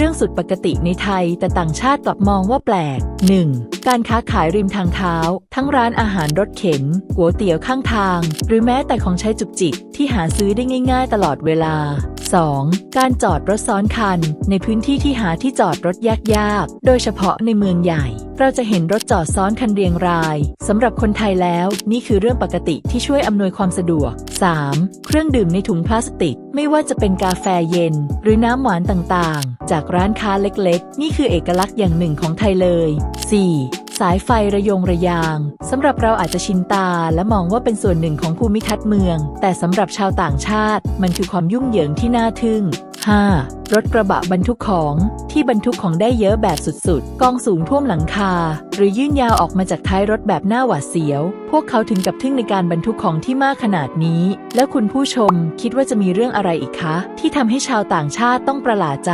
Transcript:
เรื่องสุดปกติในไทย แต่ต่างชาติกลับมองว่าแปลก 1. การค้าขายริมทางเท้า ทั้งร้านอาหารรถเข็นก๋วยเตี๋ยวข้างทาง หรือแม้แต่ของใช้จุกจิกที่หาซื้อได้ง่าย ๆ ตลอดเวลา 2. การจอดรถซ้อนคัน ในพื้นที่ที่หาที่จอดรถยากๆ โดยเฉพาะในเมืองใหญ่ เราจะเห็นรถจอดซ้อนคันเรียงรายสำหรับคนไทยแล้ว นี่คือเรื่องปกติที่ช่วยอำนวยความสะดวก 3. เครื่องดื่มในถุงพลาสติก ไม่ว่าจะเป็นกาแฟเย็น หรือน้ำหวานต่างๆ จากร้านค้าเล็กๆ นี่คือเอกลักษณ์อย่างหนึ่งของไทยเลย 4. สายไฟระยงระยางสำหรับเราอาจจะชินตาและมองว่าเป็นส่วนหนึ่งของภูมิทัศน์เมือง แต่สำหรับชาวต่างชาติ มันคือความยุ่งเหยิงที่น่าทึ่ง 5. รถกระบะบรรทุกของที่บรรทุกของได้เยอะแบบสุดๆ กองสูงท่วมหลังคา หรือยื่นยาวออกมาจากท้ายรถแบบหน้าหวาดเสียว พวกเขาถึงกับทึ่งในการบรรทุกของที่มากขนาดนี้ แล้วคุณผู้ชมคิดว่าจะมีเรื่องอะไรอีกคะ ที่ทำให้ชาวต่างชาติต้องประหลาดใจ